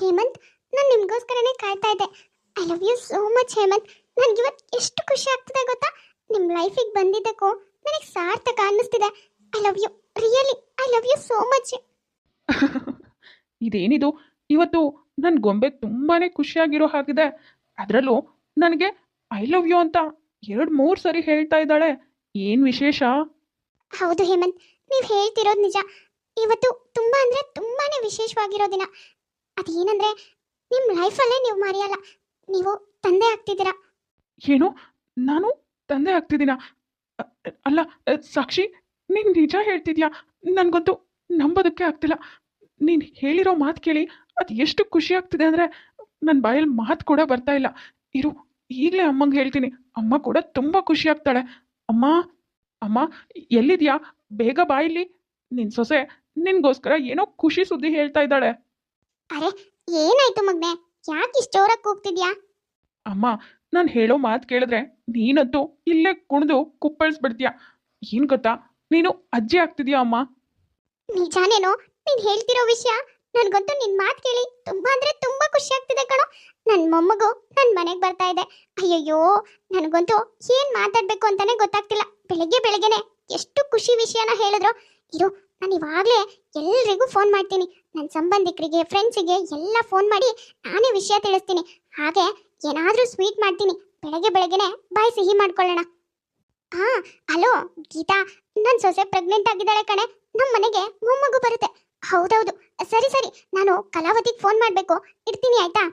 ಹೇಮಂತ್ ನಾನು ನಿಮಗೋಸ್ಕರನೇ ಕಾಯ್ತಾ ಇದ್ದೆ. I love you so much Hemant. ನನಗೆ ಇವತ್ತು ಎಷ್ಟು ಖುಷಿ ಆಗ್ತಿದೆ ಗೊತ್ತಾ? ನಿಮ್ಮ ಲೈಫಿಗೆ ಬಂದಿದ್ದಕ್ಕೂ ನನಗೆ ಸಾರ್ಥಕ ಅನ್ನಿಸ್ತಿದೆ. I love you really I love you so much ಇದೇನಿದು? ಇವತ್ತು ನನ್ನ ಗೊಂಬೆ ತುಂಬಾನೇ ಖುಷಿಯಾಗಿರೋ ಹಾಗಿದೆ. ಅದರಲ್ಲೂ ನನಗೆ ಐ ಲವ್ ಯು ಅಂತ ಎರಡು ಮೂರು ಸರಿ ಹೇಳ್ತಾ ಇದ್ದಾಳೆ. ಏನು ವಿಶೇಷ? ಹೌದು ಹೇಮಂತ್ ನೀವು ಹೇಳ್ತಿರೋದು ನಿಜ. ಇವತ್ತು ತುಂಬಾ ಅಂದ್ರೆ ತುಂಬಾನೇ ವಿಶೇಷವಾಗಿರೋ ದಿನ. ಅದೇನಂದ್ರೆ ನಿಮ್ಮ ಲೈಫಲ್ಲೇ ನೀವು ಮರೆಯಲ್ಲ. ನೀವು ತಂದೆ ಆಗ್ತಿದ್ದೀರಾ. ಏನು? ನಾನು ತಂದೆ ಆಗ್ತಿದ್ದೀನ? ಅಲ್ಲ, ಸಾಕ್ಷಿ, ನೀನು ನಿಜ ಹೇಳ್ತಿದ್ಯಾ? ನನಗಂತೂ ನಂಬೋದಕ್ಕೆ ಆಗ್ತಿಲ್ಲ. ನೀನು ಹೇಳಿರೋ ಮಾತು ಕೇಳಿ ಅದು ಎಷ್ಟು ಖುಷಿ ಆಗ್ತಿದೆ ಅಂದರೆ ನನ್ನ ಬಾಯಲ್ಲಿ ಮಾತು ಕೂಡ ಬರ್ತಾ ಇಲ್ಲ. ಇರು, ಈಗಲೇ ಅಮ್ಮಂಗೆ ಹೇಳ್ತೀನಿ. ಅಮ್ಮ ಕೂಡ ತುಂಬ ಖುಷಿ ಆಗ್ತಾಳೆ. ಅಮ್ಮ ಅಮ್ಮ, ಎಲ್ಲಿದ್ಯಾ? ಬೇಗ ಬಾಯಿಲಿ ನಿನ್ನ ಸೊಸೆ ನಿನ್ಗೋಸ್ಕರ ಏನೋ ಖುಷಿ ಸುದ್ದಿ ಹೇಳ್ತಾ ಇದ್ದಾಳೆ. ಅರೆ ಏನಾಯ್ತು ಮಗ್ನೆ? ಯಾಕೆ ಇಷ್ಟು ಜೋರಾಗಿ ಕೂಗ್ತಿದ್ಯಾ? ಅಮ್ಮ ನಾನು ಹೇಳೋ ಮಾತು ಕೇಳಿದ್ರೆ ನೀನಂತೂ ಇಲ್ಲೇ ಕುಣಿದು ಕುಪ್ಪಳಿಸ್ಬಿಡ್ತೀಯ. ಏನು ಗೊತ್ತಾ? ನೀನು ಅಜ್ಜಿ ಆಗ್ತಿದ್ಯಾ ಅಮ್ಮ? ನಿಜಾನೇನೋ? ನೀನ್ ಹೇಳ್ತಿರೋ ವಿಷಯ ನನ್ಗಂತೂ ನಿನ್ ಮಾತು ಕೇಳಿ ತುಂಬಾ ಅಂದ್ರೆ ತುಂಬಾ ಖುಷಿ ಆಗ್ತಿದೆ ಕಣೋ. ನನ್ ಮೊಮ್ಮಗು ನನ್ ಮನೆಗ್ ಬರ್ತಾ ಇದೆ. ಅಯ್ಯಯ್ಯೋ ನನಗಂತೂ ಏನ್ ಮಾತಾಡ್ಬೇಕು ಅಂತಾನೆ ಗೊತ್ತಾಗ್ತಿಲ್ಲ. ಬೆಳಿಗ್ಗೆ ಬೆಳಿಗ್ಗೆನೆ ಎಷ್ಟು ಖುಷಿ ವಿಷಯನ ಹೇಳಿದ್ರು. ಇರು ನಾನು ಇವಾಗಲೇ ಎಲ್ರಿಗೂ ಫೋನ್ ಮಾಡ್ತೀನಿ. ನನ್ನ ಸಂಬಂಧಿಕರಿಗೆ ಫ್ರೆಂಡ್ಸಿಗೆ ಎಲ್ಲ ಫೋನ್ ಮಾಡಿ ನಾನೇ ವಿಷಯ ತಿಳಿಸ್ತೀನಿ. ಹಾಗೆ ಏನಾದರೂ ಸ್ವೀಟ್ ಮಾಡ್ತೀನಿ. ಬೆಳಗ್ಗೆ ಬೆಳಗ್ಗೆನೆ ಬಾಯ್ ಸಿಹಿ ಮಾಡ್ಕೊಳ್ಳೋಣ. ಹಾ ಹಲೋ ಗೀತಾ ನನ್ನ ಸೊಸೆ ಪ್ರೆಗ್ನೆಂಟ್ ಆಗಿದ್ದಾಳೆ ಕಣೆ. ನಮ್ಮ ಮನೆಗೆ ಮೊಮ್ಮಗು ಬರುತ್ತೆ. ಹೌದೌದು. ಸರಿ ಸರಿ. ನಾನು ಕಲಾವತಿಗೆ ಫೋನ್ ಮಾಡಬೇಕು. ಇಡ್ತೀನಿ, ಆಯ್ತಾ?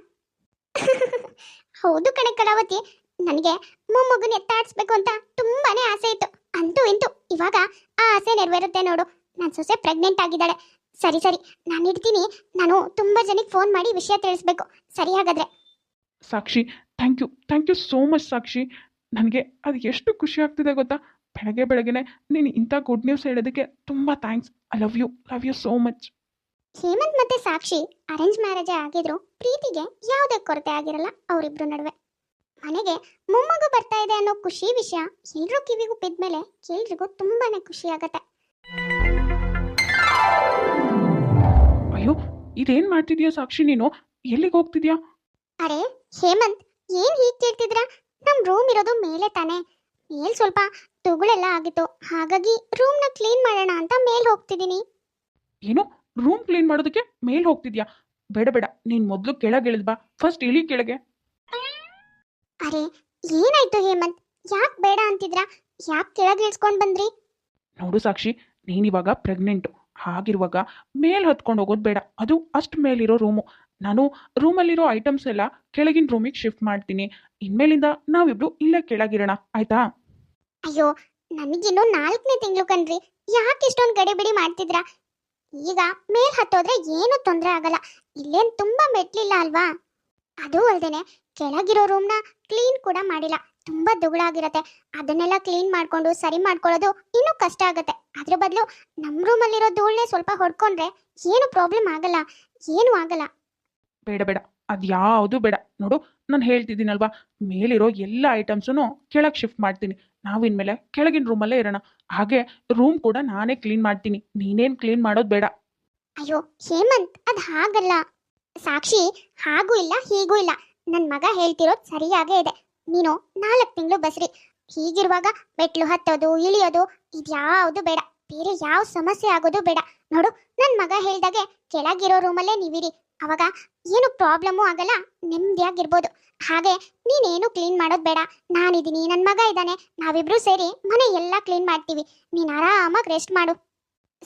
ಹೌದು ಕಣೆ ಕಲಾವತಿ. ನನಗೆ ಮೊಮ್ಮಗುನ ಎತ್ತಾಡಿಸ್ಬೇಕು ಅಂತ ತುಂಬಾನೇ ಆಸೆ ಇತ್ತು. ಅಂತೂ ಇಂತೂ ಇವಾಗ ಆ ಆಸೆ ನೆರವೇರುತ್ತೆ ನೋಡು. ನನ್ನ ಸೊಸೆ ಪ್ರೆಗ್ನೆಂಟ್ ಆಗಿದ್ದಾಳೆ. ಸರಿ ಸರಿ. ನಾನು ಇಡ್ತೀನಿ. ನಾನು ತುಂಬ ಜನಕ್ಕೆ ಫೋನ್ ಮಾಡಿ ವಿಷಯ ತಿಳಿಸ್ಬೇಕು. ಸರಿ ಹಾಗಾದ್ರೆ. Sakshi thank you thank you so much Sakshi. ನನಗೆ ಅದು ಎಷ್ಟು ಖುಷಿ ಆಗ್ತಿದೆ ಗೊತ್ತಾ? ಬೆಳಗ್ಗೆ ಬೆಳಗ್ಗೆನೆ ನೀನು ಇಂಥ ಗುಡ್ ನ್ಯೂಸ್ ಹೇಳೋದಕ್ಕೆ ತುಂಬ thanks I love you love you so much Hemant ಮತ್ತೆ ಸಾಕ್ಷಿ ಅರೇಂಜ್ ಮ್ಯಾರೇಜ್ ಆಗಿದ್ರು. ಪ್ರೀತಿಗೆ ಯಾವುದೇ ಕೊರತೆ ಆಗಿರಲ್ಲ ಅವರಿಬ್ರು ನಡುವೆ. ಮನೆಗೆ ಮೊಮ್ಮಗು ಬರ್ತಾ ಇದೆ ಅನ್ನೋ ಖುಷಿ ವಿಷಯ ಎಲ್ರೂ ಕಿವಿಗೂ ಬಿದ್ದ ಮೇಲೆ ಎಲ್ರಿಗೂ ತುಂಬಾನೇ ಖುಷಿ ಆಗತ್ತೆ. ಇದೇನು ಮಾಡ್ತಿದ್ಯಾ ಸಾಕ್ಷಿ ನೀನು? ಎಲ್ಲಿಗೆ ಹೋಗ್ತಿದ್ಯಾ? ಅರೆ ಹೇಮಂತ್ ಏನ್ ಹೀಗ್ ಕೇಳ್ತಿದ್ರ? ನಮ್ ರೂಮ್ ಇರೋದು ಮೇಲೆ ತಾನೆ. ಮೇಲ್ ಸ್ವಲ್ಪ ತುಗುಳೆಲ್ಲ ಆಗಿತ್ತು. ಹಾಗಾಗಿ ರೂಮ್ನ ಕ್ಲೀನ್ ಮಾಡೋಣ ಅಂತ ಮೇಲ್ ಹೋಗ್ತಿದ್ದೀನಿ. ಏನು? ರೂಮ್ ಕ್ಲೀನ್ ಮಾಡೋದಕ್ಕೆ ಮೇಲ್ ಹೋಗ್ತಿದ್ಯಾ? ಬೇಡ ಬೇಡ ನೀನು ಮೊದಲು ಕೆಳಗಿಳಿದ್ ಬಾ. ಫಸ್ಟ್ ಇಳಿ ಕೆಳಗೆ. ಅರೆ ಏನಾಯ್ತು ಹೇಮಂತ್? ಯಾಕ್ ಬೇಡ ಅಂತಿದ್ರ? ಯಾಕ್ ಕೆಳಗೆ ಇಳ್ಸ್ಕೊಂಡ್ ಬಂದ್ರಿ? ನೋಡು ಸಾಕ್ಷಿ ನೀನಿವಾಗ ಪ್ರೆಗ್ನೆಂಟು ಹಾಗಿರುವಾಗ ಮೇಲ್ ಹತ್ಕೊಂಡು ಹೋಗೋದು ಬೇಡ. ಅದು ಅಷ್ಟು ಮೇಲಿರೋ ರೂಮು. ನಾನು ರೂಮಲ್ಲಿರೋ ಐಟಮ್ಸ್ ಎಲ್ಲ ಕೆಳಗಿನ ರೂಮಿಗೆ ಶಿಫ್ಟ್ ಮಾಡ್ತೀನಿ. ಇನ್ಮೇಲಿಂದ ನಾವಿಬ್ರು ಇಲ್ಲೇ ಕೆಳಗಿರೋಣ. ಆಯ್ತಾ? ಅಯ್ಯೋ ನನಗಿನ್ನು ನಾಲ್ಕನೇ ತಿಂಗಳು ಕಣ್ರಿ. ಯಾಕೆ ಇಷ್ಟೊಂದು ಗಡಿಬಿಡಿ ಮಾಡ್ತಿದ್ರ? ಈಗ ಮೇಲ್ ಹತ್ತೋದ್ರೆ ಏನು ತೊಂದರೆ ಆಗಲ್ಲ. ಇಲ್ಲೇನ್ ತುಂಬಾ ಮೆಟ್ಲಿಲ್ಲ ಅಲ್ವಾ? ಅದು ಅಲ್ದೇನೆ, ಕೆಳಗಿರೋ ರೂಮ್ನ ಕ್ಲೀನ್ ಕೂಡ ಮಾಡಿಲ್ಲ. ತುಂಬಾ ದುಗುಳಾಗಿರತ್ತೆ ಅದನ್ನೆಲ್ಲ ಕ್ಲೀನ್ ಮಾಡ್ಕೊಂಡು ಸರಿ ಮಾಡ್ಕೊಳ್ಳೋದು ಇನ್ನೂ ಕಷ್ಟ ಆಗತ್ತೆ. ಅದ್ರ ಬದಲು ನಮ್ಮ ರೂಮಲ್ಲಿರೋ ಧೂಳ್ನೆ ಸ್ವಲ್ಪ ಹೊಡ್ಕೊಂಡ್ರೆ ಏನು ಪ್ರಾಬ್ಲಮ್ ಆಗಲ್ಲ ಏನು ಆಗಲ್ಲ. ಬೇಡ ಬೇಡ. ಅದು ಯಾವುದು ಬೇಡ. ನೋಡು ನಾನು ಹೇಳ್ತಿದ್ದೀನಲ್ವಾ? ಮೇಲಿರೋ ಎಲ್ಲ ಐಟಮ್ಸನ್ನು ಕೆಳಗೆ ಶಿಫ್ಟ್ ಮಾಡ್ತೀನಿ. ನಾವು ಇನ್ಮೇಲೆ ಕೆಳಗಿನ ರೂಮಲ್ಲೇ ಇರೋಣ. ಹಾಗೆ ರೂಮ್ ಕೂಡ ನಾನೇ ಕ್ಲೀನ್ ಮಾಡ್ತೀನಿ. ನೀನೇನು ಕ್ಲೀನ್ ಮಾಡೋದು ಬೇಡ. ಅಯ್ಯೋ ಹೇಮಂತ್ ಅದ್ ಹಾಗಲ್ಲ. ಸಾಕ್ಷಿ ಹಾಗೂ ಇಲ್ಲ ಹೀಗೂ ಇಲ್ಲ. ನನ್ ಮಗ ಹೇಳ್ತಿರೋದು ಸರಿಯಾಗೇ ಇದೆ. ನೀನು ನಾಲ್ಕು ತಿಂಗಳು ಬಸ್ರಿ. ಹೀಗಿರುವಾಗ ಮೆಟ್ಲು ಹತ್ತೋದು, ಇಳಿಯೋದು ಇದ್ಯಾವುದು ಬೇಡ. ಬೇರೆ ಯಾವ ಸಮಸ್ಯೆ ಆಗೋದು ಬೇಡ. ನೋಡು ನನ್ನ ಮಗ ಹೇಳ್ದಾಗೆ ಕೆಳಗಿರೋ ರೂಮಲ್ಲೇ ನೀವಿರಿ. ಅವಾಗ ಏನು ಪ್ರಾಬ್ಲಮ್ಮು ಆಗಲ್ಲ ನೆಮ್ಮದಿಯಾಗಿರ್ಬೋದು ಹಾಗೆ ನೀನೇನು ಕ್ಲೀನ್ ಮಾಡೋದು ಬೇಡ. ನಾನಿದ್ದೀನಿ ನನ್ನ ಮಗ ಇದ್ದಾನೆ. ನಾವಿಬ್ರು ಸೇರಿ ಮನೆ ಎಲ್ಲ ಕ್ಲೀನ್ ಮಾಡ್ತೀವಿ. ನೀನು ಆರಾಮಾಗಿ ರೆಸ್ಟ್ ಮಾಡು.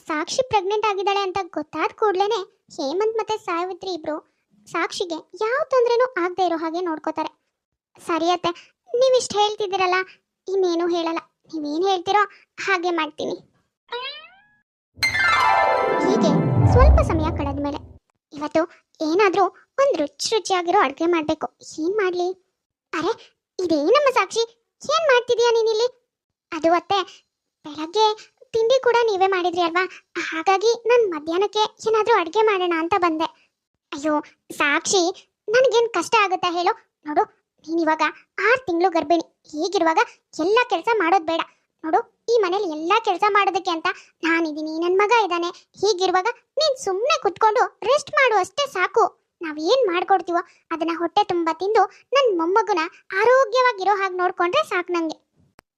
ಸಾಕ್ಷಿ ಪ್ರೆಗ್ನೆಂಟ್ ಆಗಿದ್ದಾಳೆ ಅಂತ ಗೊತ್ತಾದ ಕೂಡ್ಲೇನೆ ಹೇಮಂತ್ ಮತ್ತೆ ಸಾವಿತ್ರಿ ಇಬ್ರು ಸಾಕ್ಷಿಗೆ ಯಾವ ತೊಂದ್ರೆನೂ ಆಗದೆ ಇರೋ ಹಾಗೆ ನೋಡ್ಕೋತಾರೆ. ಸರಿ ಅತ್ತೆ ನೀವಿಷ್ಟು ಹೇಳ್ತಿದ್ದೀರಲ್ಲ, ಇನ್ನೇನು ಹೇಳಲ್ಲ. ನೀವೇನು ಹೇಳ್ತೀರೋ ಹಾಗೆ ಮಾಡ್ತೀನಿ. ಹೀಗೆ ಸ್ವಲ್ಪ ಸಮಯ ಕಳೆದ ಮೇಲೆ ಇವತ್ತು ಏನಾದರೂ ಒಂದು ರುಚಿ ರುಚಿಯಾಗಿರೋ ಅಡುಗೆ ಮಾಡಬೇಕು. ಏನು ಮಾಡಲಿ? ಅರೆ ಇದೇನಮ್ಮ ಸಾಕ್ಷಿ. ಏನು ಮಾಡ್ತಿದೀಯಾ ನೀನಿಲ್ಲಿ? ಅದು ಅತ್ತೆ, ಬೆಳಗ್ಗೆ ತಿಂಡಿ ಕೂಡ ನೀವೇ ಮಾಡಿದ್ರಿ ಅಲ್ವಾ? ಹಾಗಾಗಿ ನಾನು ಮಧ್ಯಾಹ್ನಕ್ಕೆ ಏನಾದರೂ ಅಡುಗೆ ಮಾಡೋಣ ಅಂತ ಬಂದೆ. ಅಯ್ಯೋ, ಸಾಕ್ಷಿ, ನನಗೇನು ಕಷ್ಟ ಆಗುತ್ತಾ ಹೇಳು? ನೋಡು ನೀನಿವಾಗ ಆರು ತಿಂಗಳು ಗರ್ಭಿಣಿ. ಹೀಗಿರುವಾಗ ಎಲ್ಲ ಕೆಲಸ ಮಾಡೋದು ಬೇಡ. ನೋಡು, ಈ ಮನೇಲಿ ಎಲ್ಲ ಕೆಲಸ ಮಾಡೋದಕ್ಕೆ ಅಂತ ನಾನಿದ್ದೀನಿ ನನ್ನ ಮಗ ಇದ್ದಾನೆ. ಹೀಗಿರುವಾಗ ನೀನ್ ಸುಮ್ಮನೆ ಕುತ್ಕೊಂಡು ರೆಸ್ಟ್ ಮಾಡು ಅಷ್ಟೇ ಸಾಕು. ನಾವೇನ್ ಮಾಡ್ಕೊಡ್ತೀವೋ ಅದನ್ನ ಹೊಟ್ಟೆ ತುಂಬ ತಿಂದು ನನ್ನ ಮೊಮ್ಮಗುನ ಆರೋಗ್ಯವಾಗಿರೋ ಹಾಗೆ ನೋಡ್ಕೊಂಡ್ರೆ ಸಾಕು ನಂಗೆ.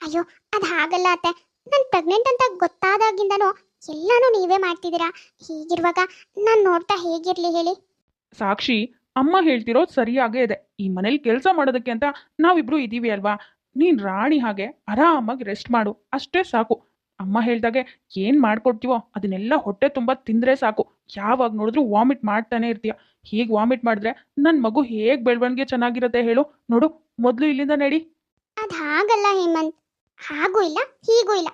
ಅಯ್ಯೋ, ಅದು ಹಾಗಲ್ಲ ಅತ್ತೆ. ನಾನು ಪ್ರೆಗ್ನೆಂಟ್ ಅಂತ ಗೊತ್ತಾದಾಗಿಂದನೂ ಎಲ್ಲಾನು ನೀವೇ ಮಾಡ್ತಿದ್ದೀರಾ? ಹೀಗಿರುವಾಗ ನಾನು ನೋಡ್ತಾ ಹೇಗಿರ್ಲಿ ಹೇಳಿ? ಸಾಕ್ಷಿ ಅಮ್ಮ ಹೇಳ್ತಿರೋದು ಸರಿಯಾಗೇ ಇದೆ. ಈ ಮನೇಲಿ ಕೆಲಸ ಮಾಡೋದಕ್ಕೆ ಅಂತ ನಾವಿಬ್ರು ಇದ್ದೀವಿ ಅಲ್ವಾ? ನೀನು ರಾಣಿ ಹಾಗೆ ಆರಾಮಾಗಿ ರೆಸ್ಟ್ ಮಾಡು. ಅಷ್ಟೇ ಸಾಕು. ಅಮ್ಮ ಹೇಳ್ದಾಗೆ ಏನು ಮಾಡ್ಕೊಡ್ತೀವೋ ಅದನ್ನೆಲ್ಲ ಹೊಟ್ಟೆ ತುಂಬ ತಿಂದ್ರೆ ಸಾಕು. ಯಾವಾಗ ನೋಡಿದ್ರು ವಾಮಿಟ್ ಮಾಡ್ತಾನೆ ಇರ್ತೀಯ. ಹೀಗೆ ವಾಮಿಟ್ ಮಾಡಿದ್ರೆ ನನ್ನ ಮಗು ಹೇಗೆ ಬೆಳವಣಿಗೆ ಚೆನ್ನಾಗಿರುತ್ತೆ ಹೇಳು. ನೋಡು, ಮೊದಲು ಇಲ್ಲಿಂದ ನಡಿ. ಅದು ಹಾಗಲ್ಲ ಹೇಮಂತ್. ಹಾಗೂ ಇಲ್ಲ, ಹೀಗೂ ಇಲ್ಲ.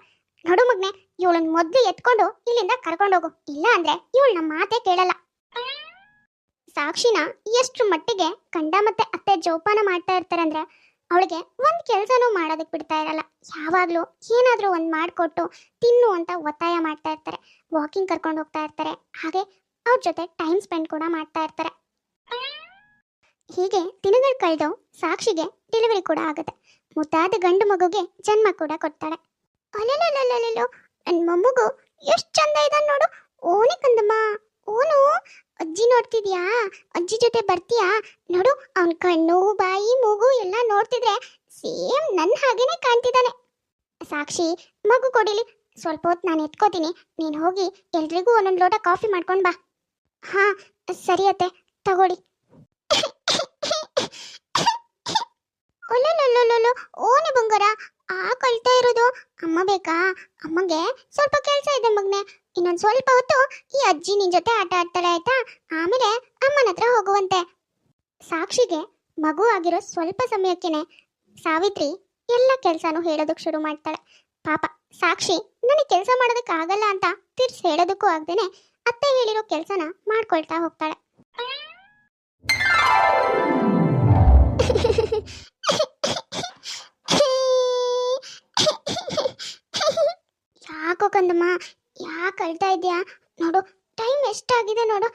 ನೋಡು ಮಗ್ನೆ ಇವಳನ್ನ ಮೊದಲು ಎತ್ಕೊಂಡು ಇಲ್ಲಿಂದ ಕರ್ಕೊಂಡೋಗು ಇಲ್ಲ ಅಂದ್ರೆ ಇವಳು ನಮ್ಮ ಮಾತೇ ಕೇಳಲ್ಲ. ಸಾಕ್ಷಿನ ಎಷ್ಟು ಮಟ್ಟಿಗೆ ಕಂಡ ಮತ್ತೆ ಅತ್ತೆ ಜೋಪಾನ ಮಾಡ್ತಾ ಇರ್ತಾರೆ ಅಂದ್ರೆ ಅವಳಿಗೆ ಒಂದ್ ಕೆಲ್ಸನೂ ಮಾಡೋದಕ್ಕೆ ಬಿಡ್ತಾ ಇರಲ್ಲ. ಯಾವಾಗ್ಲೂ ಏನಾದ್ರೂ ಒಂದ್ ಮಾಡ್ಕೊಟ್ಟು ತಿನ್ನು ಅಂತ ಒತ್ತಾಯ ಮಾಡ್ತಾ ಇರ್ತಾರೆ. ವಾಕಿಂಗ್ ಕರ್ಕೊಂಡು ಹೋಗ್ತಾ ಇರ್ತಾರೆ. ಹಾಗೆ ಅವ್ರ ಜೊತೆ ಟೈಮ್ ಸ್ಪೆಂಡ್ ಕೂಡ ಮಾಡ್ತಾ ಇರ್ತಾರೆ. ಹೀಗೆ ದಿನಗಳು ಕಳೆದು ಸಾಕ್ಷಿಗೆ ಡೆಲಿವರಿ ಕೂಡ ಆಗುತ್ತೆ. ಮುದ್ದಾದ ಗಂಡು ಮಗುಗೆ ಜನ್ಮ ಕೂಡ ಕೊಡ್ತಾಳೆ ಅಲ್ಲಲ್ಲಲ್ಲಲ್ಲೋ ನನ್ನ ಮೊಮ್ಮಗು ಎಷ್ಟು ಚಂದ ಇದ್ದಾನೆ ನೋಡು. ಓನೆ ಕಂದಮ್ಮ. ಓನು ಅಜ್ಜಿ ನೋಡ್ತಿದ್ಯಾ? ಅಜ್ಜಿ ಜೊತೆ ಬರ್ತೀಯಾ? ನೋಡು, ಅವನ ಕಣ್ಣು, ಬಾಯಿ, ಮೂಗು ಎಲ್ಲ ನೋಡ್ತಿದ್ರೆ ಸೇಮ್ ನನ್ನ ಹಾಗೇನೆ ಕಾಣ್ತಿದ್ದಾನೆ. ಸಾಕ್ಷಿ, ಮಗು ಕೊಡಿಲಿ. ಸ್ವಲ್ಪ ಹೊತ್ತು ನಾನು ಎತ್ಕೋತೀನಿ. ನೀನು ಹೋಗಿ ಎಲ್ರಿಗೂ ಒಂದೊಂದು ಲೋಟ ಕಾಫಿ ಮಾಡ್ಕೊಂಡು ಬಾ. ಹಾ, ಸರಿ ಅತ್ತೆ, ತಗೊಳ್ಳಿ. ಒಲ್ಲೊಲ್ಲೊಲ್ಲೊಲ್ಲೊ ಓನೆ ಬಂಗಾರ ಆ ಕಳ್ತಾ ಇರೋದು ಅಮ್ಮ ಬೇಕಾ? ಅಮ್ಮಗೆ ಸ್ವಲ್ಪ ಕೆಲಸ ಇದೆ ಮಗ್ನೆ. ಇನ್ನೊಂದು ಸ್ವಲ್ಪ ಹೊತ್ತು ಈ ಅಜ್ಜಿ ನಿನ್ ಜೊತೆ ಆಟ ಆಡ್ತಾಳೆ ಆಯ್ತಾ? ಆಮೇಲೆ ಅಮ್ಮನ ಹತ್ರ ಹೋಗುವಂತೆ. ಸಾಕ್ಷಿಗೆ ಮಗು ಆಗಿರೋ ಸ್ವಲ್ಪ ಸಮಯಕ್ಕೇನೆ ಸಾವಿತ್ರಿ ಎಲ್ಲ ಕೆಲಸನೂ ಹೇಳೋದಕ್ಕೆ ಶುರು ಮಾಡ್ತಾಳೆ. ಪಾಪ, ಸಾಕ್ಷಿ ನನಗೆ ಕೆಲಸ ಮಾಡೋದಕ್ಕೆ ಆಗಲ್ಲ ಅಂತ ತಿರ್ಸ್ ಹೇಳೋದಕ್ಕೂ ಆಗ್ದೇನೆ ಅತ್ತೆ ಹೇಳಿರೋ ಕೆಲಸನ ಮಾಡ್ಕೊಳ್ತಾ ಹೋಗ್ತಾಳೆ. ಕಂದಮ್ಮ ಯಾಕೆ ಅಳ್ತಾ ಇದೆಯಾ ನೋಡು ಟೈಮ್ ಎಷ್ಟಾಗಿದೆ ನೋಡು.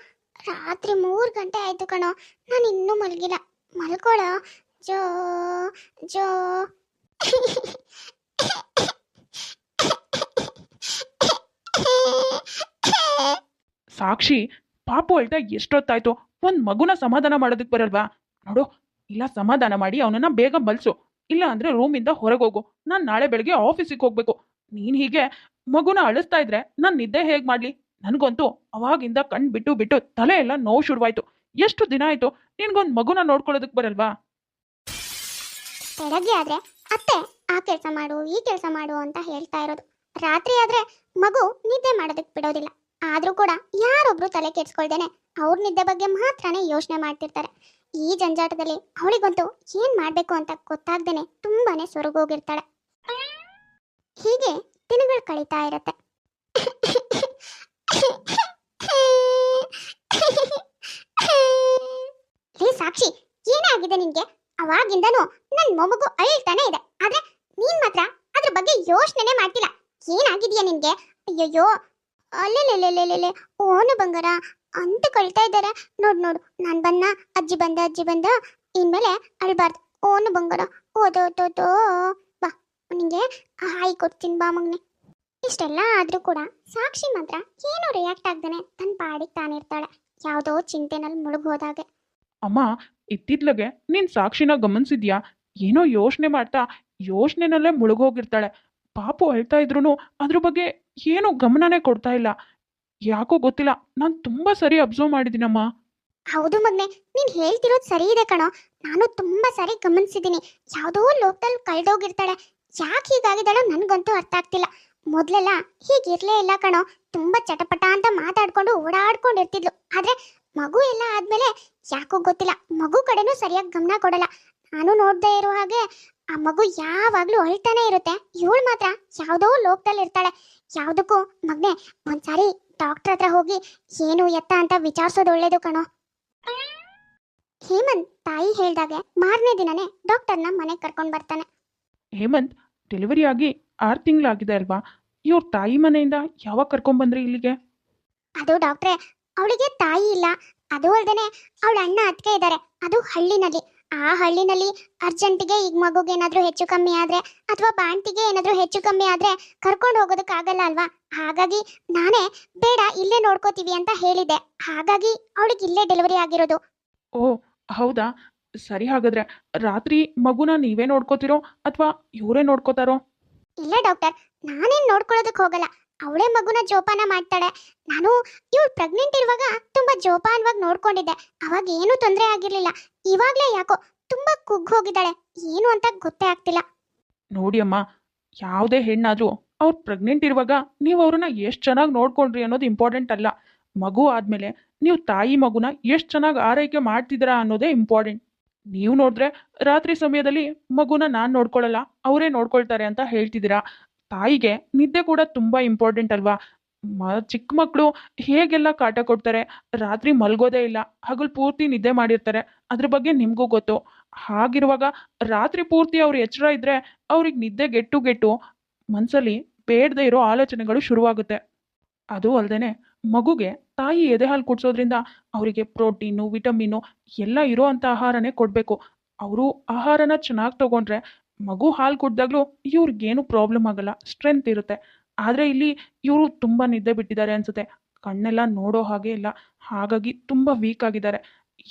ರಾತ್ರಿ ಮೂರು ಗಂಟೆ ಆಯ್ತು ಕಣೋ. ನಾನು ಇನ್ನೂ ಮಲಗಿಲ್ಲ. ಮಲ್ಕೊಳ. ಜೋ ಜೋ. ಸಾಕ್ಷಿ, ಪಾಪು ಅಳ್ತಾ ಎಷ್ಟೊತ್ತಾಯ್ತು? ಒಂದ್ ಮಗುನ ಸಮಾಧಾನ ಮಾಡೋದಕ್ ಬರಲ್ವಾ? ನೋಡು, ಇಲ್ಲ ಸಮಾಧಾನ ಮಾಡಿ ಅವನನ್ನ ಬೇಗ ಬಲ್ಸು ಇಲ್ಲ ಅಂದ್ರೆ ರೂಮಿಂದ ಹೊರಗೆ ಹೋಗು. ನಾನು ನಾಳೆ ಬೆಳಗ್ಗೆ ಆಫೀಸಿಗೆ ಹೋಗ್ಬೇಕು. ನೀನ್ ಹೀಗೆ ಮಗುನ ಅಳಿಸ್ತಾ ಇದ್ರೆ ನಾನು ನಿದ್ದೆ ಹೇಗ್ ಮಾಡ್ಲಿ? ನನ್ಗಂತೂ ಅವಾಗಿಂದ ಕಣ್ ಬಿಟ್ಟು ಬಿಟ್ಟು ತಲೆ ಎಲ್ಲ ನೋವು ಶುರುವಾಯ್ತು. ಎಷ್ಟು ದಿನ ಆಯ್ತು? ನಿನ್ಗೊಂದ್ ಮಗುನ ನೋಡ್ಕೊಳ್ಳೋದಕ್ ಬರಲ್ವಾ? ಬೆಳಗ್ಗೆ ಆದ್ರೆ ಅತ್ತೆ ಆ ಕೆಲಸ ಮಾಡು, ಈ ಕೆಲಸ ಮಾಡು ಅಂತ ಹೇಳ್ತಾ ಇರೋದು. ರಾತ್ರಿ ಆದ್ರೆ ಮಗು ನಿದ್ದೆ ಮಾಡೋದಕ್ ಬಿಡೋದಿಲ್ಲ. ಆದ್ರೂ ಕೂಡ ಯಾರೊಬ್ರು ತಲೆ ಕೆಡ್ಸ್ಕೊಳ್ದೇನೆ ಅವ್ರ ನಿದ್ದೆ ಬಗ್ಗೆ ಮಾತ್ರನೇ ಯೋಚನೆ ಮಾಡ್ತಿರ್ತಾರೆ. ಈ ಜಂಜಾಟದಲ್ಲಿ ಅವಳಿಗಂತೂ ಏನ್ ಮಾಡ್ಬೇಕು ಅಂತ ಗೊತ್ತಾಗ್ದೇನೆ ತುಂಬಾನೇ ಸೊರಗೋಗಿರ್ತಾಳೆ. ಹೀಗೆ ದಿನಗಳು ಕಳೀತಾ ಇರತ್ತೆ. ಲೇ ಸಾಕ್ಷಿ ಏನಾಗಿದೆ ನಿನ್ಗೆ? ಅವಾಗಿಂದನೂ ನನ್ ಮೊಮಗು ಅಳ್ತಾನೆ ಇದೆ. ಆದ್ರೆ ನೀನ್ ಮಾತ್ರ ಅದ್ರ ಬಗ್ಗೆ ಯೋಚನೆ ಮಾಡ್ತಿಲ್ಲ. ಏನಾಗಿದ್ಯಾ ನಿನ್ಗೆ? ಅಯ್ಯಯ್ಯೋ. ಅಲ್ಲೆಲ್ಲೆಲ್ಲೆಲ್ಲೆಲ್ಲೆ. ಓನು ಬಂಗಾರ. ಅಂತ ಕಳಿತಾ ಇದ್ದಾರೆ. ನೋಡ್, ನೋಡು. ನಾನ್ ಬಂದ, ಅಜ್ಜಿ ಬಂದ ಅಜ್ಜಿ ಬಂದ. ಇನ್ಮೇಲೆ ಅಳ್ಬಾರ್ದು. ಓನು ಬಂಗಾರ. ಓದೋದೋದೋ ಬಾ ಹಾಯ್ ಹಾಯಿ ಕೊಡ್ತೀನಿ ಬಾ ಮಗ್ನೆ. ಇಷ್ಟೆಲ್ಲ ಆದ್ರೂ ಕೂಡ ಸಾಕ್ಷಿ ಮಾತ್ರ ಏನೋ ರಿಯಾಕ್ಟ್ ಆಗ್ದಾನೆ. ತನ್ನ ಪಾಡಿಗೆ ತಾನಿರ್ತಾಳೆ ಯಾವುದೋ ಚಿಂತೆನಲ್ಲಿ ಮುಳುಗೋದಾಗೆ ಅಮ್ಮ ಇತ್ತಿತ್ಲಗೆ ನೀನ್ ಸಾಕ್ಷಿನ ಗಮನಿಸಿದ್ಯಾ? ಏನೋ ಯೋಚನೆ ಮಾಡ್ತಾ ಯೋಚನೆನಲ್ಲೇ ಮುಳುಗೋಗಿರ್ತಾಳೆ ಪಾಪು ಅಳ್ತಾ ಇದ್ರು ಅದ್ರ ಬಗ್ಗೆ ಏನೂ ಗಮನನೇ ಕೊಡ್ತಾ ಇಲ್ಲ. ಯಾಕೋ ಗೊತ್ತಿಲ್ಲ ನಾನು ತುಂಬಾ ಸರಿ ಅಬ್ಸರ್ವ್ ಮಾಡಿದ್ದೀನಮ್ಮ. ಹೌದು ಮಗ್ನೆ ನೀನ್ ಹೇಳ್ತಿರೋದು ಸರಿ ಇದೆ ಕಣೋ. ನಾನು ತುಂಬಾ ಸರಿ ಗಮನಿಸಿದ್ದೀನಿ. ಯಾವುದೋ ಲೋಕದಲ್ಲಿ ಕಳ್ದೋಗಿರ್ತಾಳೆ. ಯಾಕೆ ಹೀಗಾಗಿದ್ದಾಳೋ ನನ್ಗಂತೂ ಅರ್ಥ ಆಗ್ತಿಲ್ಲ. ಮೊದ್ಲೆಲ್ಲ ಹೀಗಿರ್ಲೇ ಇಲ್ಲ ಕಣೋ. ತುಂಬಾ ಚಟಪಟ ಅಂತ ಮಾತಾಡ್ಕೊಂಡು ಓಡಾಡ್ಕೊಂಡಿರ್ತಿದ್ಲು. ಆದ್ರೆ ಮಗು ಎಲ್ಲ ಆದ್ಮೇಲೆ ಯಾಕೋ ಗೊತ್ತಿಲ್ಲ. ಮಗು ಕಡೆನೂ ಸರಿಯಾಗಿ ಗಮನ ಕೊಡಲ್ಲ. ನಾನು ನೋಡ್ದೆ ಇರೋ ಹಾಗೆ ಆ ಮಗು ಯಾವಾಗ್ಲೂ ಅಳ್ತಾನೆ ಇರುತ್ತೆ. ಇವಳು ಮಾತ್ರ ಯಾವುದೋ ಲೋಕದಲ್ಲಿ ಇರ್ತಾಳೆ. ಯಾವುದಕ್ಕೂ ಮಗ್ನೆ ಒಂದ್ಸಾರಿ ಡಾಕ್ಟರ್ ಹತ್ರ ಹೋಗಿ ಏನು ಎತ್ತ ಅಂತ ವಿಚಾರಿಸೋದು ಒಳ್ಳೇದು ಕಣೋ. ಹೇಮಂತ್ ತಾಯಿ ಹೇಳ್ದಾಗೆ ಮಾರನೇ ದಿನನೇ ಡಾಕ್ಟರ್ನ ಮನೆಗೆ ಕರ್ಕೊಂಡು ಬರ್ತಾನೆ. ಹೇಮಂತ್ ಡೆಲಿವರಿ ಆಗಿ ಆರು ತಿಂಗಳಾಗಿದೆ ಅಲ್ವಾ? ಇವ್ರ ತಾಯಿ ಮನೆಯಿಂದ ಯಾವಾಗ ಕರ್ಕೊಂಬಂದ್ರಿ ಇಲ್ಲಿಗೆ? ಅದು ಡಾಕ್ಟ್ರೆ ಅವಳಿಗೆ ತಾಯಿ ಇಲ್ಲ. ಅದು ಅಲ್ದೇನೆ ಅವಳ ಅಣ್ಣ ಅತ್ತಿಗೆ ಇದ್ದಾರೆ ಅದು ಹಳ್ಳಿನಲ್ಲಿ. ಆ ಹಳ್ಳಿನಲ್ಲಿ ಅರ್ಜೆಂಟಿಗೆ ಈಗ ಮಗುಗೆ ಏನಾದ್ರೂ ಹೆಚ್ಚು ಕಮ್ಮಿ ಆದ್ರೆ ಅಥವಾ ಬಾಣ್ತಿಗೆ ಏನಾದ್ರೂ ಹೆಚ್ಚು ಕಮ್ಮಿ ಆದ್ರೆ ಕರ್ಕೊಂಡು ಹೋಗೋದಕ್ಕಾಗಲ್ಲ ಅಲ್ವಾ? ಹಾಗಾಗಿ ನಾನೇ ಬೇಡ ಇಲ್ಲೇ ನೋಡ್ಕೋತೀವಿ ಅಂತ ಹೇಳಿದೆ ಹಾಗಾಗಿ ಅವಳಿಗೆ ಇಲ್ಲೇ ಡೆಲಿವರಿ ಆಗಿರೋದು. ಓ ಹೌದಾ? ಸರಿ ಹಾಗಾದ್ರೆ ರಾತ್ರಿ ಮಗುನ ನೀವೇ ನೋಡ್ಕೋತಿರೋ ಅಥವಾ ಇವರೇ ನೋಡ್ಕೋತಾರೋ? ಇಲ್ಲ ಡಾಕ್ಟರ್ ನಾನೇನ್ ನೋಡ್ಕೊಳ್ಳೋದಕ್ಕೆ ಹೋಗಲ್ಲ. ಅವಳೇ ಮಗುನ ಜೋಪಾನ ಮಾಡ್ತಾಳೆ. ನಾನು ಇವಳು ಪ್ರೆಗ್ನೆಂಟ್ ಇರುವಾಗ ತುಂಬಾ ಜೋಪಾನವಾಗಿ ನೋಡ್ಕೊಂಡಿದ್ದೆ. ಅವಾಗ ಏನು ತೊಂದರೆ ಆಗಿರ್ಲಿಲ್ಲ. ಇವಾಗ್ಲೇ ಯಾಕೋ ತುಂಬಾ ಕುಗ್ಗ್ ಹೋಗಿದ್ದಾಳೆ. ಏನು ಅಂತ ಗೊತ್ತೇ ಆಗ್ತಿಲ್ಲ. ನೋಡಿ ಅಮ್ಮ ಯಾವುದೇ ಹೆಣ್ಣಾದ್ರೂ ಅವ್ರು ಪ್ರೆಗ್ನೆಂಟ್ ಇರುವಾಗ ನೀವು ಅವ್ರನ್ನ ಎಷ್ಟು ಚೆನ್ನಾಗಿ ನೋಡ್ಕೊಂಡ್ರಿ ಅನ್ನೋದು ಇಂಪಾರ್ಟೆಂಟ್ ಅಲ್ಲ. ಮಗು ಆದಮೇಲೆ ನೀವು ತಾಯಿ ಮಗುನ ಎಷ್ಟು ಚೆನ್ನಾಗಿ ಆರೈಕೆ ಮಾಡ್ತಿದ್ದೀರಾ ಅನ್ನೋದೇ ಇಂಪಾರ್ಟೆಂಟ್ ನೀವು ನೋಡಿದ್ರೆ ರಾತ್ರಿ ಸಮಯದಲ್ಲಿ ಮಗುನ ನಾನು ನೋಡ್ಕೊಳ್ಳಲ್ಲ ಅವರೇ ನೋಡ್ಕೊಳ್ತಾರೆ ಅಂತ ಹೇಳ್ತಿದ್ದೀರಾ? ತಾಯಿಗೆ ನಿದ್ದೆ ಕೂಡ ತುಂಬ ಇಂಪಾರ್ಟೆಂಟ್ ಅಲ್ವಾ? ಮ, ಚಿಕ್ಕ ಮಕ್ಕಳು ಹೇಗೆಲ್ಲ ಕಾಟ ಕೊಡ್ತಾರೆ? ರಾತ್ರಿ ಮಲ್ಗೋದೇ ಇಲ್ಲ, ಹಗಲು ಪೂರ್ತಿ ನಿದ್ದೆ ಮಾಡಿರ್ತಾರೆ, ಅದ್ರ ಬಗ್ಗೆ ನಿಮಗೂ ಗೊತ್ತು. ಹಾಗಿರುವಾಗ ರಾತ್ರಿ ಪೂರ್ತಿ ಅವ್ರು ಎಚ್ಚರ ಇದ್ದರೆ ಅವ್ರಿಗೆ ನಿದ್ದೆ ಗೆಟ್ಟು ಗೆಟ್ಟು ಮನಸ್ಸಲ್ಲಿ ಬೇಡದೇ ಇರೋ ಆಲೋಚನೆಗಳು ಶುರುವಾಗುತ್ತೆ. ಅದು ಅಲ್ಲದೆ ಮಗುಗೆ ತಾಯಿ ಎದೆ ಹಾಲು ಕುಡಿಸೋದ್ರಿಂದ ಅವರಿಗೆ ಪ್ರೋಟೀನು, ವಿಟಮಿನು ಎಲ್ಲ ಇರೋ ಅಂಥ ಆಹಾರನೇ ಕೊಡಬೇಕು. ಅವರು ಆಹಾರನ ಚೆನ್ನಾಗಿ ತಗೊಂಡ್ರೆ ಮಗು ಹಾಲು ಕುಡ್ದಾಗ್ಲೂ ಇವ್ರಿಗೇನು ಪ್ರಾಬ್ಲಮ್ ಆಗಲ್ಲ, ಸ್ಟ್ರೆಂತ್ ಇರುತ್ತೆ. ಆದರೆ ಇಲ್ಲಿ ಇವರು ತುಂಬ ನಿದ್ದೆ ಬಿಟ್ಟಿದ್ದಾರೆ ಅನ್ಸುತ್ತೆ. ಕಣ್ಣೆಲ್ಲ ನೋಡೋ ಹಾಗೆ ಇಲ್ಲ. ಹಾಗಾಗಿ ತುಂಬ ವೀಕ್ ಆಗಿದ್ದಾರೆ.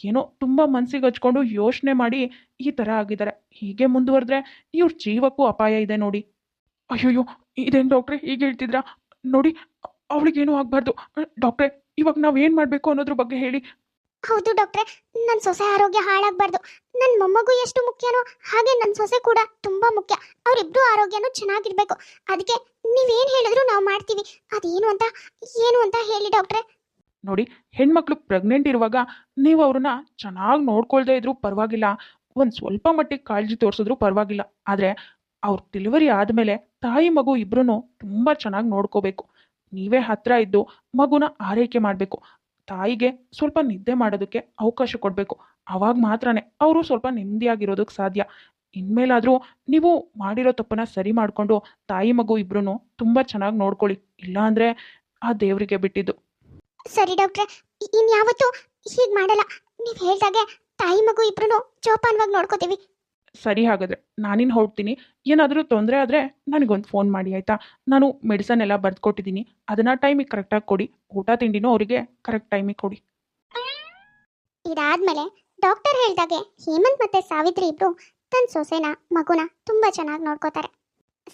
ಏನೋ ತುಂಬ ಮನಸ್ಸಿಗೆ ಹಚ್ಕೊಂಡು ಯೋಚನೆ ಮಾಡಿ ಈ ಥರ ಆಗಿದ್ದಾರೆ. ಹೀಗೆ ಮುಂದುವರೆದ್ರೆ ಇವ್ರ ಜೀವಕ್ಕೂ ಅಪಾಯ ಇದೆ ನೋಡಿ. ಅಯ್ಯೋಯ್ಯೋ, ಇದೇನು ಡಾಕ್ಟ್ರೆ ಹೀಗೆ ಹೇಳ್ತಿದ್ರ? ನೋಡಿ, ಅವಳಿಗೇನು ಆಗಬಾರ್ದು. ಡಾಕ್ಟ್ರೆ ಇವಾಗ ನಾವೇನು ಮಾಡಬೇಕು ಅನ್ನೋದ್ರ ಬಗ್ಗೆ ಹೇಳಿ. ಹೌದು ಡಾಕ್ಟ್ರೆ ನನ್ನ ಸೊಸೆ ಆರೋಗ್ಯ ಹಾಳಾಗ್ಬಾರ್ದು. ನನ್ನ ಮೊಮ್ಮಗು ಎಷ್ಟು ಮುಖ್ಯನೋ ಹಾಗೆ ನನ್ನ ಸೊಸೆ ಕೂಡ ತುಂಬಾ ಮುಖ್ಯ. ಅವರಿಬ್ರು ಆರೋಗ್ಯನೂ ಚೆನ್ನಾಗಿರ್ಬೇಕು. ಅದಕ್ಕೆ ನೀವೇನು ಹೇಳಿದ್ರು ನಾವು ಮಾಡ್ತೀವಿ. ಅದೇನು ಅಂತ ಏನು ಅಂತ ಹೇಳಿ ಡಾಕ್ಟ್ರೆ. ನೋಡಿ ಹೆಣ್ಮಕ್ಳು ಪ್ರೆಗ್ನೆಂಟ್ ಇರುವಾಗ ನೀವು ಅವ್ರನ್ನ ಚೆನ್ನಾಗಿ ನೋಡ್ಕೊಳ್ದೇ ಇದ್ರೂ ಪರವಾಗಿಲ್ಲ. ಒಂದು ಸ್ವಲ್ಪ ಮಟ್ಟಿಗೆ ಕಾಳಜಿ ತೋರಿಸಿದ್ರು ಪರವಾಗಿಲ್ಲ. ಆದರೆ ಅವ್ರ ಡೆಲಿವರಿ ಆದಮೇಲೆ ತಾಯಿ ಮಗು ಇಬ್ಬರೂ ತುಂಬ ಚೆನ್ನಾಗಿ ನೋಡ್ಕೋಬೇಕು. ನೀವೇ ಹತ್ರ ಇದ್ದು ಮಗುನ ಆರೈಕೆ ಮಾಡಬೇಕು. ತಾಯಿಗೆ ಸ್ವಲ್ಪ ನಿದ್ದೆ ಮಾಡೋದಕ್ಕೆ ಅವಕಾಶ ಕೊಡಬೇಕು. ಅವಾಗ ಮಾತ್ರನೇ ಅವರು ಸ್ವಲ್ಪ ನೆಮ್ಮದಿಯಾಗಿರೋದಕ್ಕೆ ಸಾಧ್ಯ. ಇನ್ಮೇಲಾದರೂ ನೀವು ಮಾಡಿರೋ ತಪ್ಪನ್ನ ಸರಿ ಮಾಡಿಕೊಂಡು ತಾಯಿ ಮಗು ಇಬ್ಬರೂ ತುಂಬ ಚೆನ್ನಾಗಿ ನೋಡ್ಕೊಳ್ಳಿ. ಇಲ್ಲಾಂದರೆ ಆ ದೇವರಿಗೆ ಬಿಟ್ಟಿದ್ದು. ಸರಿ ಡಾಕ್ಟ್ರೆ ಇನ್ಯಾವತ್ತೂ ಹೀಗೆ ಮಾಡಲ್ಲ. ನೀವು ಹೇಳ್ದಾಗೆ ತಾಯಿ ಮಗು ಇಬ್ರು ಜೋಪಾನವಾಗಿ ನೋಡ್ಕೋತೀವಿ. ಸರಿ ಹಾಗಾದ್ರೆ, ನಾನಿನ್ ಹೊರಡ್ತೀನಿ. ಏನಾದರೂ ತೊಂದರೆ ಆದರೆ ನನಗೊಂದು ಫೋನ್ ಮಾಡಿ, ಆಯಿತಾ? ನಾನು ಮೆಡಿಸನ್ ಎಲ್ಲ ಬರೆದು ಕೊಟ್ಟಿದ್ದೀನಿ ಅದನ್ನು ಟೈಮಿಗೆ ಕರೆಕ್ಟಾಗಿ ಕೊಡಿ. ಊಟ, ತಿಂಡಿನೂ ಅವರಿಗೆ ಕರೆಕ್ಟ್ ಟೈಮಿಗೆ ಕೊಡಿ. ಇದಾದ್ಮೇಲೆ ಡಾಕ್ಟರ್ ಹೇಳಿದಾಗೆ ಹೇಮಂತ್ ಮತ್ತೆ ಸಾವಿತ್ರಿ ಇಬ್ರು ತನ್ನ ಸೊಸೆನ, ಮಗುನ ತುಂಬಾ ಚೆನ್ನಾಗಿ ನೋಡ್ಕೋತಾರೆ.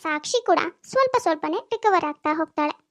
ಸಾಕ್ಷಿ ಕೂಡ ಸ್ವಲ್ಪ ಸ್ವಲ್ಪನೇ ರಿಕವರ್ ಆಗ್ತಾ ಹೋಗ್ತಾಳೆ.